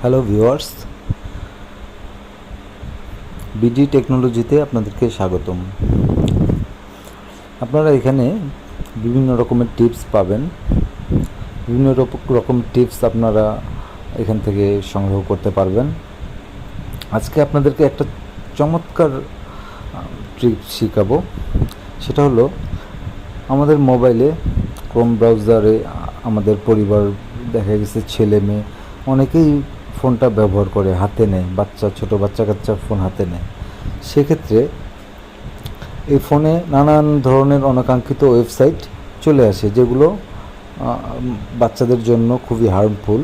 Hello viewers BD টেকনোলজিতে আপনাদেরকে স্বাগতম। আপনারা এখানে বিভিন্ন রকমের টিপস পাবেন। বিভিন্ন রকম টিপস আপনারা এখান থেকে সংগ্রহ করতে পারবেন। আজকে আপনাদেরকে একটা চমৎকার ট্রিক শেখাবো। সেটা হলো, আমাদের মোবাইলে ক্রোম ব্রাউজারে আমাদের পরিবার, দেখা গেছে ছেলে মেয়ে অনেকেই ফোনটা ব্যবহার করে হাতে নেয়, বাচ্চা, ছোট বাচ্চা কাচ্চা ফোন হাতে নেয়। সেক্ষেত্রে এই ফোনে নানান ধরনের অনাকাঙ্ক্ষিত ওয়েবসাইট চলে আসে যেগুলো বাচ্চাদের জন্য খুবই হার্মফুল।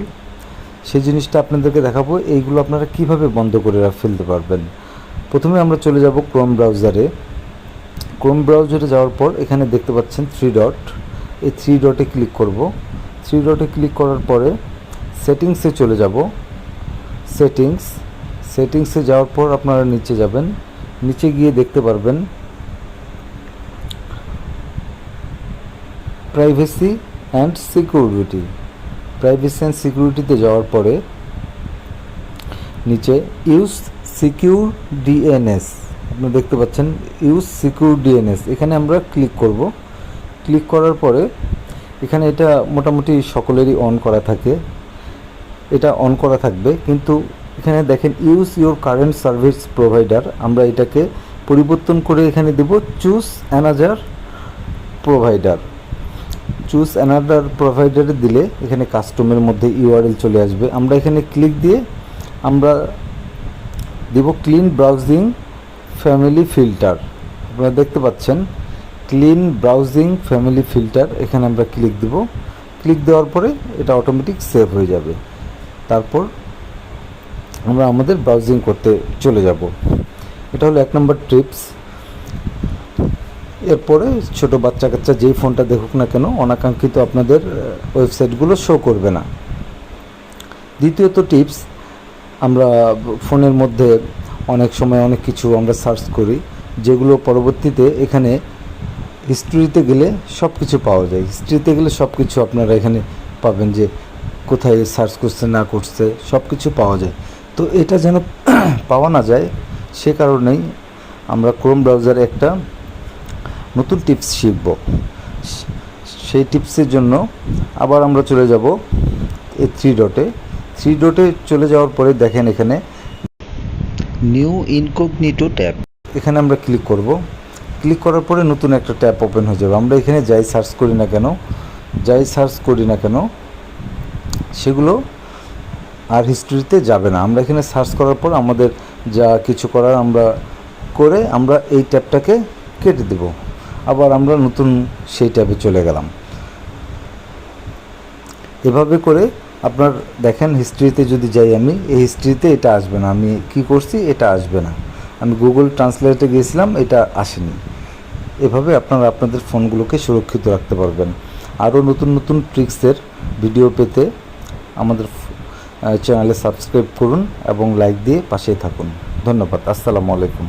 সেই জিনিসটা আপনাদেরকে দেখাবো। এইগুলো আপনারা কীভাবে বন্ধ করে ফেলতে পারবেন? প্রথমে আমরা চলে যাব ক্রোম ব্রাউজারে ক্রোম ব্রাউজারে যাওয়ার পর এখানে দেখতে পাচ্ছেন থ্রি ডট এই থ্রি ডটে ক্লিক করব। থ্রি ডটে ক্লিক করার পরে সেটিংসে চলে যাব। সেটিংস সেটিংসে যাওয়ার পর আপনারা নিচে যাবেন। নিচে গিয়ে দেখতে পারবেন privacy and security privacy and সিকিউরিটিতে যাওয়ার পরে নিচে ইউজ সিকিউর ডিএনএস আপনি দেখতে পাচ্ছেন ইউজ সিকিউর ডিএনএস এখানে আমরা ক্লিক করব। ক্লিক করার পরে এখানে এটা মোটামুটি সকলেরই অন করা থাকে। এটা অন করা থাকবে। কিন্তু এখানে দেখেন use your current service provider আমরা এটাকে পরিবর্তন করে এখানে দেব choose another provider choose another প্রোভাইডারে দিলে এখানে কাস্টমের মধ্যে ইউআরএল চলে আসবে। আমরা এখানে ক্লিক দিয়ে আমরা দেব ক্লিন ব্রাউজিং ফ্যামিলি ফিল্টার আপনারা দেখতে পাচ্ছেন ক্লিন ব্রাউজিং ফ্যামিলি ফিল্টার এখানে আমরা ক্লিক দেব। ক্লিক দেওয়ার পরে এটা অটোমেটিক সেভ হয়ে যাবে। তারপর আমরা আমাদের ব্রাউজিং করতে চলে যাব। এটা হলো এক নম্বর ট্রিপস এরপরে ছোট বাচ্চা কাচ্চা যেই ফোনটা দেখুক না কেন, অনাকাঙ্ক্ষিত আপনাদের ওয়েবসাইটগুলো শো করবে না। দ্বিতীয়ত টিপস আমরা ফোনের মধ্যে অনেক সময় অনেক কিছু আমরা সার্চ করি, যেগুলো পরবর্তীতে এখানে হিস্ট্রিতে গেলে সব কিছু পাওয়া যায়। হিস্ট্রিতে গেলে সব কিছু আপনারা এখানে পাবেন যে কোথায় সার্চ করছে না করছে সব কিছু পাওয়া যায়। তো এটা যেন পাওয়া না যায় সে কারণেই আমরা ক্রোম ব্রাউজারে একটা নতুন টিপস শিখব। সেই টিপসের জন্য আবার আমরা চলে যাব এই থ্রি ডটে থ্রি ডটে চলে যাওয়ার পরে দেখেন এখানে নিউ ইনকগনিটো ট্যাব এখানে আমরা ক্লিক করব। ক্লিক করার পরে নতুন একটা ট্যাব ওপেন হয়ে যাবে। আমরা এখানে যাই সার্চ করি না কেন যাই সার্চ করি না কেন সেগুলো আর হিস্ট্রিতে যাবে না। আমরা এখানে সার্চ করার পর আমাদের যা কিছু করার আমরা করে আমরা এই ট্যাবটাকে কেটে দেব। আবার আমরা নতুন সেই ট্যাবে চলে গেলাম। এভাবে করে আপনার দেখেন হিস্ট্রিতে যদি যাই আমি, এই হিস্ট্রিতে এটা আসবে না। আমি কি করছি? এটা আসবে না। আমি গুগল ট্রান্সলেটে গিয়েছিলাম, এটা আসেনি। এভাবে আপনারা আপনাদের ফোনগুলোকে সুরক্ষিত রাখতে পারবেন। আরও নতুন নতুন ট্রিক্সের ভিডিও পেতে আমাদের চ্যানেলে সাবস্ক্রাইব করুন এবং লাইক দিয়ে পাশেই থাকুন। ধন্যবাদ। আসসালামু আলাইকুম।